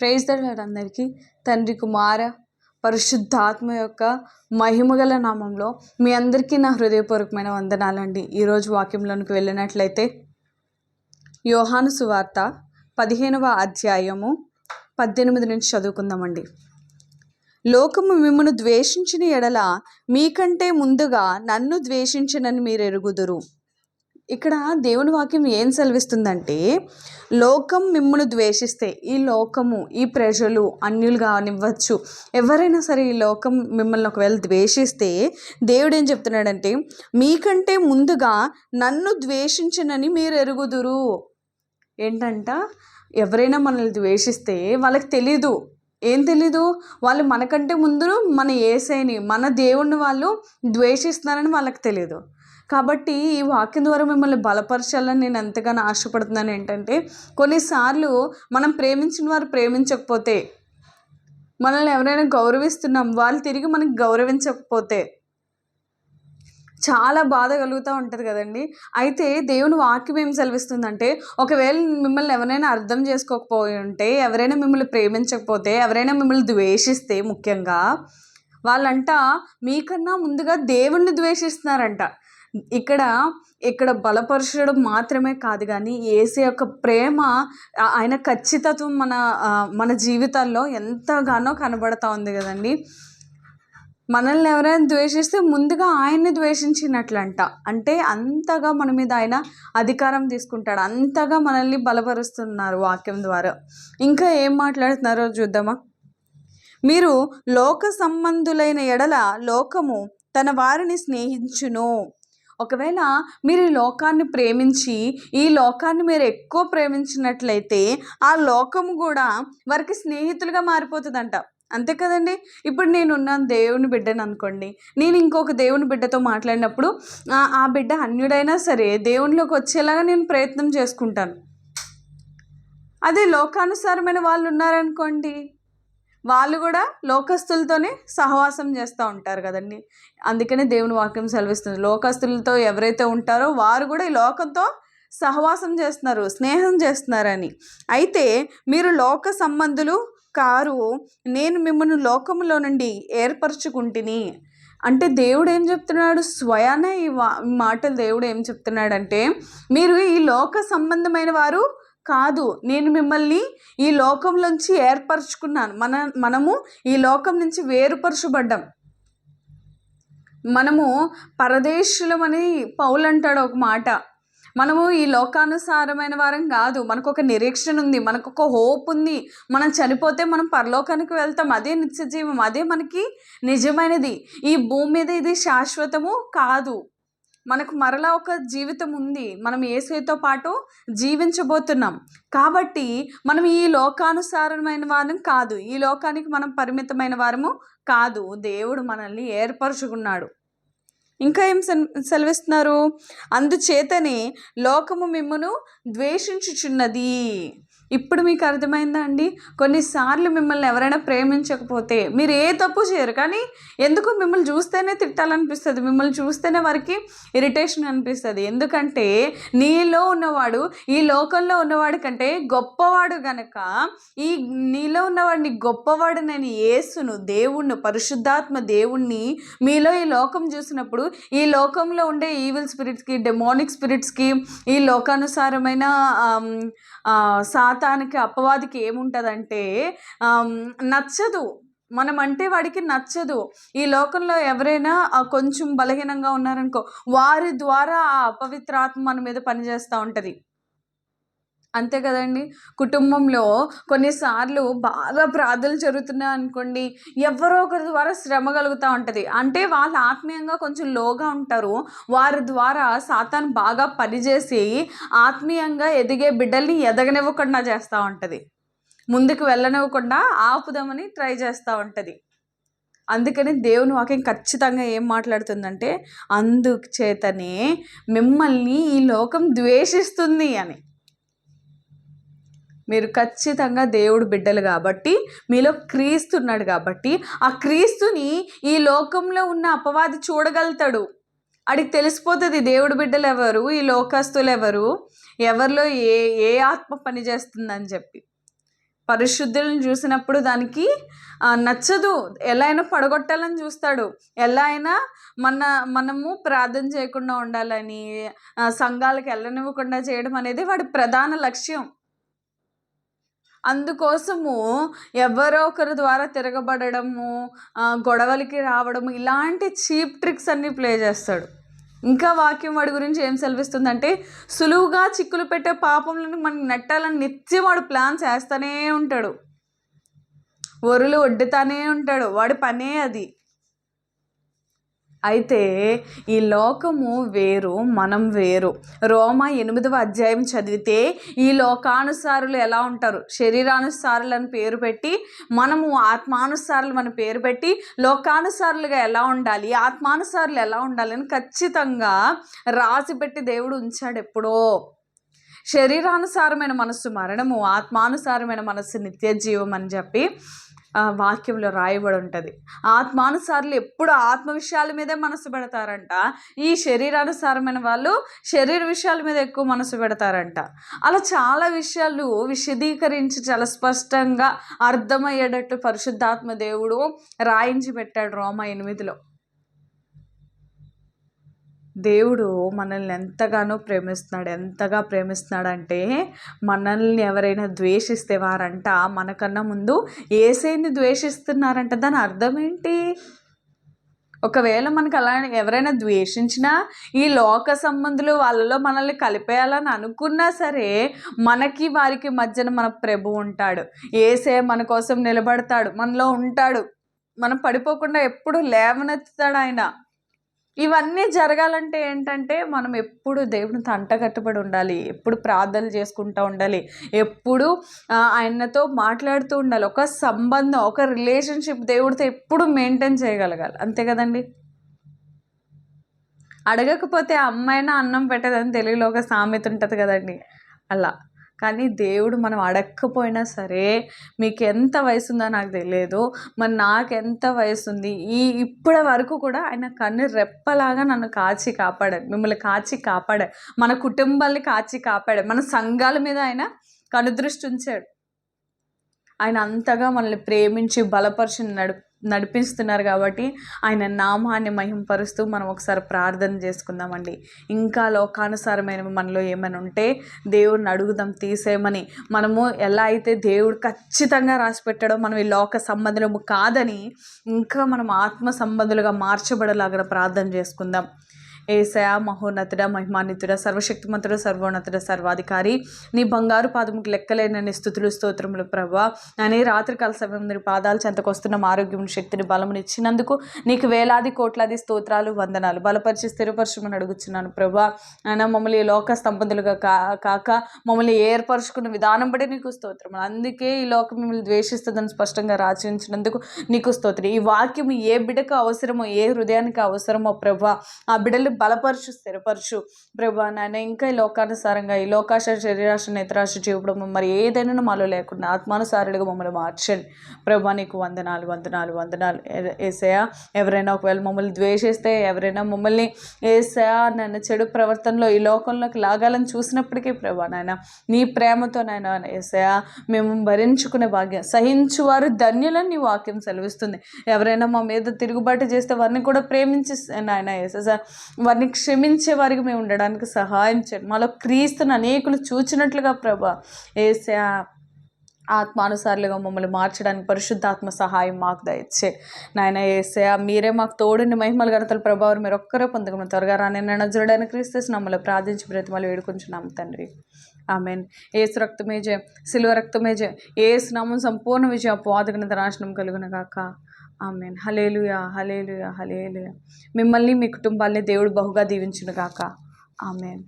Praise అందరికీ. తండ్రి కుమార పరిశుద్ధాత్మ యొక్క మహిమగల నామంలో మీ అందరికీ నా హృదయపూర్వకమైన వందనాలండి. ఈరోజు వాక్యంలోనికి వెళ్ళినట్లయితే యోహాను సువార్త పదిహేనవ అధ్యాయము పద్దెనిమిది నుంచి చదువుకుందామండి. లోకము మిమ్మను ద్వేషించిన ఎడల మీకంటే ముందుగా నన్ను ద్వేషించనని మీరు ఎరుగుదురు ఇక్కడ దేవుని వాక్యం ఏం సెలవిస్తుందంటే లోకం మిమ్మల్ని ద్వేషిస్తే ఈ లోకము ఈ ప్రజలు అన్యులు కానివ్వచ్చు. ఎవరైనా సరే ఈ లోకం మిమ్మల్ని ఒకవేళ ద్వేషిస్తే దేవుడు ఏం చెప్తున్నాడంటే మీకంటే ముందుగా నన్ను ద్వేషించనని మీరు ఎరుగుదురు. ఏంటంట? ఎవరైనా మనల్ని ద్వేషిస్తే వాళ్ళకి తెలీదు. ఏం తెలీదు? వాళ్ళు మనకంటే ముందు మన ఏసైని మన దేవుణ్ణి వాళ్ళు ద్వేషిస్తున్నారని వాళ్ళకి తెలియదు కాబట్టి ఈ వాక్యం ద్వారా మిమ్మల్ని బలపరచాలని నేను ఎంతగానో ఆశపడుతున్నాను ఏంటంటే కొన్నిసార్లు మనం ప్రేమించిన వారు ప్రేమించకపోతే మనల్ని ఎవరైనా గౌరవిస్తున్నాం వాళ్ళు తిరిగి మనకి గౌరవించకపోతే చాలా బాధ కలుగుతూ ఉంటుంది కదండి. అయితే దేవుని వాక్యం ఏం సెలవిస్తుందంటే ఒకవేళ మిమ్మల్ని ఎవరైనా అర్థం చేసుకోకపోయి ఉంటే ఎవరైనా మిమ్మల్ని ప్రేమించకపోతే ఎవరైనా మిమ్మల్ని ద్వేషిస్తే ముఖ్యంగా వాళ్ళంట మీకన్నా ముందుగా దేవుణ్ణి ద్వేషిస్తున్నారంట. ఇక్కడ ఇక్కడ బలపరచడం మాత్రమే కాదు కానీ ఏసే యొక్క ప్రేమ ఆయన ఖచ్చితత్వం మన మన జీవితాల్లో ఎంతగానో కనబడతా ఉంది కదండి. మనల్ని ఎవరైనా ద్వేషిస్తే ముందుగా ఆయన్ని ద్వేషించినట్లంట. అంటే అంతగా మన మీద ఆయన అధికారం తీసుకుంటాడు. అంతగా మనల్ని బలపరుస్తున్నారు వాక్యం ద్వారా. ఇంకా ఏం మాట్లాడుతున్నారో చూద్దామా? మీరు లోక సంబంధులైన ఎడల లోకము తన వారిని స్నేహించును. ఒకవేళ మీరు ఈ లోకాన్ని ప్రేమించి ఈ లోకాన్ని మీరు ఎక్కువ ప్రేమించినట్లయితే ఆ లోకము కూడా వారికి స్నేహితులుగా మారిపోతుందంట. అంతే కదండి? ఇప్పుడు నేనున్నాను దేవుని బిడ్డను అనుకోండి. నేను ఇంకొక దేవుని బిడ్డతో మాట్లాడినప్పుడు ఆ బిడ్డ అన్యుడైనా సరే దేవునిలోకి వచ్చేలాగా నేను ప్రయత్నం చేసుకుంటాను. అదే లోకానుసారమైన వాళ్ళు ఉన్నారనుకోండి. వాళ్ళు కూడా లోకస్తులతోనే సహవాసం చేస్తూ ఉంటారు కదండి. అందుకనే దేవుని వాక్యం సెలవిస్తుంది. లోకస్తులతో ఎవరైతే ఉంటారో వారు కూడా ఈ లోకంతో సహవాసం చేస్తున్నారు స్నేహం చేస్తున్నారని. అయితే మీరు లోక సంబంధులు కారు నేను మిమ్మల్ని లోకంలో నుండి ఏర్పరచుకుంటుని. అంటే దేవుడు ఏం చెప్తున్నాడు? స్వయాన ఈ మాటలు దేవుడు ఏం చెప్తున్నాడంటే మీరు ఈ లోక సంబంధమైన వారు కాదు. నేను మిమ్మల్ని ఈ లోకంలోంచి ఏర్పరచుకున్నాను. మన మనము ఈ లోకం నుంచి వేరుపరచబడ్డాం. మనము పరదేశులమని పౌలు అంటాడు ఒక మాట. మనము ఈ లోకానుసారమైన వారం కాదు. మనకు ఒక నిరీక్షణ ఉంది. మనకు ఒక హోప్ ఉంది. మనం చనిపోతే మనం పరలోకానికి వెళ్తాం. అదే నిత్యజీవం అదే మనకి నిజమైనది. ఈ భూమి మీద ఇది శాశ్వతము కాదు. మనకు మరలా ఒక జీవితం ఉంది. మనం ఏసైతో పాటు జీవించబోతున్నాం. కాబట్టి మనం ఈ లోకానుసారమైన వారం కాదు. ఈ లోకానికి మనం పరిమితమైన వారము కాదు. దేవుడు మనల్ని ఏర్పరచుకున్నాడు. ఇంకా ఏం సెలవిస్తున్నారు? అందుచేతనే లోకము మిమ్మను ద్వేషించుచున్నది. ఇప్పుడు మీకు అర్థమైందా అండి? కొన్నిసార్లు మిమ్మల్ని ఎవరైనా ప్రేమించకపోతే మీరు ఏ తప్పు చేయరు. కానీ ఎందుకు మిమ్మల్ని చూస్తేనే తిట్టాలనిపిస్తుంది. మిమ్మల్ని చూస్తేనే వారికి ఇరిటేషన్ అనిపిస్తుంది. ఎందుకంటే నీలో ఉన్నవాడు ఈ లోకంలో ఉన్నవాడి కంటే గొప్పవాడు గనక ఈ నీలో ఉన్నవాడిని గొప్పవాడు నేను యేసును దేవుణ్ణి పరిశుద్ధాత్మ దేవుణ్ణి మీలో ఈ లోకం చూసినప్పుడు ఈ లోకంలో ఉండే ఈవిల్ స్పిరిట్స్కి డెమోనిక్ స్పిరిట్స్కి ఈ లోకానుసారమైన సా సాతానికి అపవాదికి ఏముంటుందంటే నచ్చదు. మనం అంటే వాడికి నచ్చదు. ఈ లోకంలో ఎవరైనా కొంచెం బలహీనంగా ఉన్నారనుకో వారి ద్వారా ఆ అపవిత్రాత్మ మన మీద పనిచేస్తూ ఉంటుంది. అంతే కదండి. కుటుంబంలో కొన్నిసార్లు బాగా ప్రార్థనలు జరుగుతున్నాయి అనుకోండి ఎవరో ఒకరి ద్వారా శ్రమ కలుగుతూ ఉంటుంది. అంటే వాళ్ళు ఆత్మీయంగా కొంచెం లోగా ఉంటారు. వారి ద్వారా సాతాన్ బాగా పనిచేసి ఆత్మీయంగా ఎదిగే బిడ్డల్ని ఎదగనివ్వకుండా చేస్తూ ఉంటుంది. ముందుకు వెళ్ళనివ్వకుండా ఆపుదామని ట్రై చేస్తూ ఉంటుంది. అందుకని దేవుని వాక్యం ఖచ్చితంగా ఏం మాట్లాడుతుందంటే అందుచేతనే మిమ్మల్ని ఈ లోకం ద్వేషిస్తుంది అని. మీరు ఖచ్చితంగా దేవుడు బిడ్డలు కాబట్టి మీలో క్రీస్తున్నాడు కాబట్టి ఆ క్రీస్తుని ఈ లోకంలో ఉన్న అపవాది చూడగలుగుతాడు. అడిగి తెలిసిపోతుంది దేవుడు బిడ్డలు ఎవరు ఈ లోకస్తులు ఎవరు ఎవరిలో ఏ ఏ ఆత్మ పనిచేస్తుందని చెప్పి. పరిశుద్ధులను చూసినప్పుడు దానికి నచ్చదు. ఎలా అయినా పడగొట్టాలని చూస్తాడు. ఎలా అయినా మన మనము ప్రార్థన చేయకుండా ఉండాలని సంఘాలకు వెళ్ళనివ్వకుండా చేయడం అనేది వాడి ప్రధాన లక్ష్యం. అందుకోసము ఎవరో ఒకరి ద్వారా తిరగబడము గొడవలకి రావడము ఇలాంటి చీప్ ట్రిక్స్ అన్నీ ప్లే చేస్తాడు. ఇంకా వాక్యం వాడి గురించి ఏం సెలవిస్తుందంటే సులువుగా చిక్కులు పెట్టే పాపంలను మనం నెట్టాలని నిత్యం వాడు ప్లాన్స్ వేస్తూనే ఉంటాడు. ఒరులు వడ్డుతానే ఉంటాడు. వాడి పనే అది. అయితే ఈ లోకము వేరు మనం వేరు. రోమ ఎనిమిదవ అధ్యాయం చదివితే ఈ లోకానుసారులు ఎలా ఉంటారు? శరీరానుసారులు అని పేరు పెట్టి మనము ఆత్మానుసారులు అని పేరు పెట్టి లోకానుసారులుగా ఎలా ఉండాలి? ఆత్మానుసారులు ఎలా ఉండాలని ఖచ్చితంగా రాసి పెట్టి దేవుడు ఉంచాడు ఎప్పుడో. శరీరానుసారమైన మనస్సు మరణము ఆత్మానుసారమైన మనస్సు నిత్య జీవం అని చెప్పి వాక్యంలో రాయబడి ఉంటుంది. ఆత్మానుసారులు ఎప్పుడు ఆత్మ విషయాల మీదే మనసు పెడతారంట. ఈ శరీరానుసారమైన వాళ్ళు శరీర విషయాల మీద ఎక్కువ మనసు పెడతారంట. అలా చాలా విషయాలు విశదీకరించి చాలా స్పష్టంగా అర్థమయ్యేటట్టు పరిశుద్ధాత్మ దేవుడు రాయించి పెట్టాడు రోమ ఎనిమిదిలో. దేవుడు మనల్ని ఎంతగానో ప్రేమిస్తున్నాడు. ఎంతగా ప్రేమిస్తున్నాడంటే మనల్ని ఎవరైనా ద్వేషిస్తే వారంట. మనకన్నా ముందు ఏసైని ద్వేషిస్తున్నారంట. దాని అర్థం ఏంటి? ఒకవేళ మనకు అలా ఎవరైనా ద్వేషించినా ఈ లోక సంబంధులు వాళ్ళలో మనల్ని కలిపేయాలని అనుకున్నా సరే మనకి వారికి మధ్యన మన ప్రభు ఉంటాడు. ఏసే మన కోసం నిలబడతాడు. మనలో ఉంటాడు. మనం పడిపోకుండా ఎప్పుడు లేవనెత్తుతాడు ఆయన. ఇవన్నీ జరగాలంటే ఏంటంటే మనం ఎప్పుడు దేవునితో అంటగట్టుబడి ఉండాలి ఎప్పుడు ప్రార్థనలు చేసుకుంటూ ఉండాలి ఎప్పుడు ఆయనతో మాట్లాడుతూ ఉండాలి. ఒక సంబంధం ఒక రిలేషన్షిప్ దేవుడితో ఎప్పుడు మెయింటైన్ చేయగలగాలి. అంతే కదండి? అడగకపోతే అమ్మాయినా అన్నం పెట్టదని తెలుగులో ఒక సామెత ఉంటుంది కదండి. అలా. కానీ దేవుడు మనం అడగకపోయినా సరే మీకు ఎంత వయసు ఉందో నాకు తెలియదు. మరి నాకు ఎంత వయసు ఉంది ఈ ఇప్పటి వరకు కూడా ఆయన కన్ను రెప్పలాగా నన్ను కాచి కాపాడాడు. మిమ్మల్ని కాచి కాపాడాడు. మన కుటుంబాల్ని కాచి కాపాడాడు. మన సంఘాల మీద ఆయన కనుదృష్టి ఉంచాడు. ఆయన అంతగా మనల్ని ప్రేమించి బలపరిచి నడుపు నడిపిస్తున్నారు కాబట్టి ఆయన నామాన్ని మహింపరుస్తూ మనం ఒకసారి ప్రార్థన చేసుకుందామండి. ఇంకా లోకానుసారమైన మనలో ఏమైనా ఉంటే దేవుడిని అడుగుదాం తీసేయమని. మనము ఎలా అయితే దేవుడు ఖచ్చితంగా రాసి పెట్టాడో మనం ఈ లోక సంబంధము కాదని ఇంకా మనం ఆత్మ సంబంధులుగా మార్చబడలాగా ప్రార్థన చేసుకుందాం. ఏసయ మహోన్నతుడ మహిమాన్వితుడ సర్వశక్తిమంతుడ సర్వోన్నతుడ సర్వాధికారి. నీ బంగారు పాదముకు లెక్కలేనని స్థుతులు స్తోత్రములు ప్రభా అని రాత్రికాల సమయం నీ పాదాలు చెంతకొస్తున్న ఆరోగ్యం శక్తిని బలముని ఇచ్చినందుకు నీకు వేలాది కోట్లాది స్తోత్రాలు వందనాలు. బలపరిచి స్థిరపరచమని అడుగుతున్నాను ప్రభా ఆయన మమ్మల్ని లోక స్తంభంతులుగా కా కాక మమ్మల్ని ఏర్పరచుకున్న విధానం బట్టి నీకు స్తోత్రం అందుకే ఈ లోకం మిమ్మల్ని ద్వేషిస్తుందని స్పష్టంగా రాచించినందుకు నీకు స్తోత్రం. ఈ వాక్యం ఏ బిడ్డకు అవసరమో ఏ హృదయానికి అవసరమో ప్రభా ఆ బిడ్డలు బలపరచు స్థిరపరచు ప్రభా. నాయన ఇంకా ఈ లోకానుసారంగా ఈ లోకాశ శరీరాశ నేత్రాశ జీవడం మరి ఏదైనా మాలో లేకుండా ఆత్మానుసారులుగా మమ్మల్ని మార్చండి. ప్రభా నీకు వందనాలు వందనాలు వందనాలు. ఏసయా ఎవరైనా ఒకవేళ మమ్మల్ని ద్వేషిస్తే ఎవరైనా మమ్మల్ని ఏసయా నన్ను చెడు ప్రవర్తనలో ఈ లోకంలోకి లాగాలని చూసినప్పటికీ ప్రభా నాయన నీ ప్రేమతో నాయన ఏసయా మేము భరించుకునే భాగ్యం సహించువారు ధన్యులని నీ వాక్యం సెలవిస్తుంది. ఎవరైనా మా మీద తిరుగుబాటు చేస్తే వారిని కూడా ప్రేమించి నాయన ఏసా వారిని క్షమించే వారికి మేము ఉండడానికి సహాయం చేయండి మాలో క్రీస్తుని అనేకులు చూచినట్లుగా ప్రభా ఏసయా ఆత్మానుసారులుగా మమ్మల్ని మార్చడానికి పరిశుద్ధాత్మ సహాయం మాకు దయచే. నాయన ఏసే మీరే మాకు తోడుని మహిమల గణతల ప్రభావం మీరు ఒక్కరే పొందుకున్న త్వరగా రాని చూడడానికి క్రీస్తు మమ్మల్ని ప్రార్థించి బ్రతిమలు వేడుకుంటున్నాము తండ్రి. ఆమెన్. ఏసు రక్తమే జయం సిలువ రక్తమే జయం. ఏసు నామం సంపూర్ణ విజయం అపవాదగినంత నాశనం కలుగునగాక ఆమెన్. హలేలుయా హలేలుయా హలేలుయా మిమ్మల్ని మీ కుటుంబాల్ని దేవుడు బహుగా దీవించును గాక ఆమెన్.